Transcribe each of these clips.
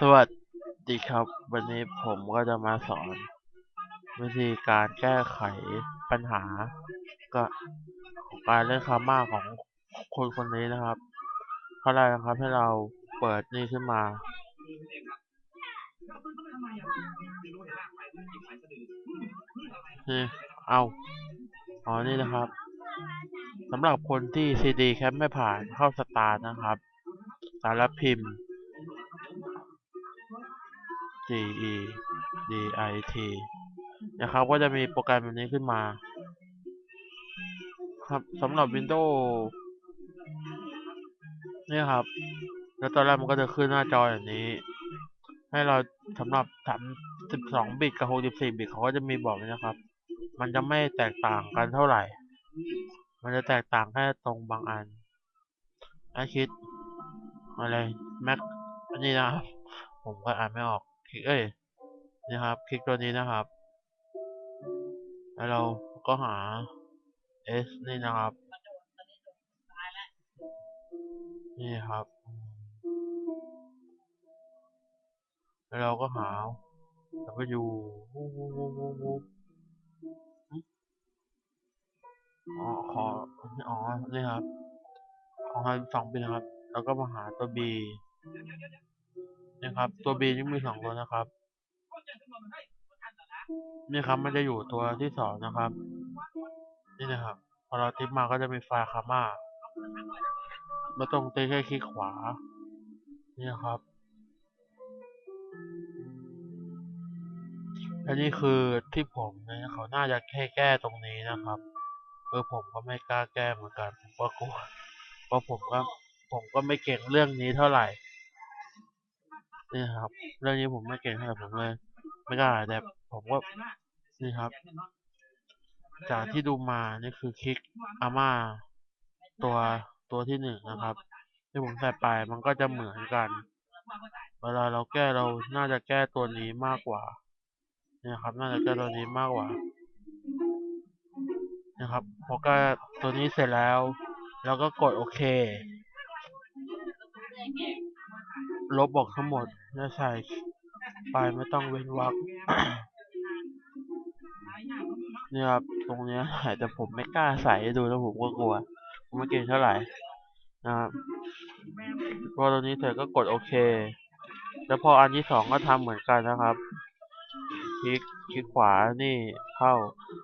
สวัสดีครับ วันนี้ผมก็จะมาสอน วิธีการแก้ไขปัญหา ก็ของการเล่นคาม่าของคนคนนี้นะครับข้อแรนะครับให้เราเปิดนี่ขึ้นมา นี่ เอา อ๋อ นี่นะครับ สำหรับคนที่ CD แคปไม่ผ่านเข้าสตาร์นะครับ สารพิมพ์ G E D I T นะครับก็จะมีโปรแกรมแบบนี้ขึ้นมา ครับสำหรับ Windows นี่ครับ แล้วตอนแรกมันก็จะขึ้นหน้าจออย่างนี้ ให้เราสำหรับ32บิตกับ64บิตเขาก็จะมีบอกนะครับ มันจะไม่แตกต่างกันเท่าไหร่ มันจะแตกต่างแค่ตรงบางอันไอคิดอะไรแม็กอันนี้นะครับ ผมก็อ่านไม่ออกคลิกเอ้ยนี่ครับ คลิกตัวนี้นะครับแล้วเราก็หา S นี่นะครับ นี่ครับแล้วเราก็หา W อ๋อขออ๋อนี่ครับของเราสองบิตนะครับ แล้วก็มาหาตัว B นี่ครับ ตัว B ยังมีสองตัวนะครับนี่ครับมันจะอยู่ตัวที่สองนะครับ นี่นะครับ พอเราติ๊บมาก็จะมีไฟล์คาม่าม่ต้องเต้แค่คลิกขวา นี่ครับอันนี้คือที่ผมเนี่ยเขาน่าจะแค่แก้ตรงนี้นะครับ เออผมก็ไม่กล้าแก้เหมือนกันผมก็กลัวเพราะผมก็ผมก็ไม่เก่งเรื่องนี้เท่าไหร่นี่ครับ เรื่องนี้ผมไม่เก่งเท่าไหร่ผมเลย ไม่กล้าแต่ผมก็นี่ครับ จากที่ดูมานี่คือคลิกอาม่าตัวตัวที่หนึ่งนะครับ ที่ผมใส่ไปมันก็จะเหมือนกัน เวลาเราแก้เราน่าจะแก้ตัวนี้มากกว่าเนี่ยครับ น่าจะแก้ตัวนี้มากกว่า นะครับพอก้ตัวนี้เสร็จแล้วเราก็กดโอเค ลบบอกทั้งหมดแล้วใส่ไปไม่ต้องเว้นวรรคนี่ครับตรงเนี้ยแต่ผมไม่กล้าใส่ดูแล้วผมก็กลัวผมไม่เก่งเท่าไหร่นะครับพอตรงนี้เสร็จก็กดโอเค แล้วพออันที่สองก็ทำเหมือนกันนะครับ คลิกคลิกขวานี่เข้า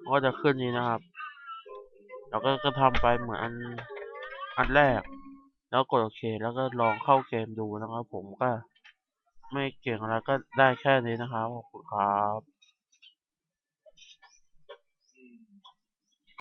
ก็จะขึ้นนี้นะครับ เราก็ก็ทำไปเหมือนอันอันแรก แล้วกดโอเค แล้วก็ลองเข้าเกมดูนะครับ ผมก็ไม่เก่งอะไรก็ได้แค่นี้นะครับขอบคุณครับ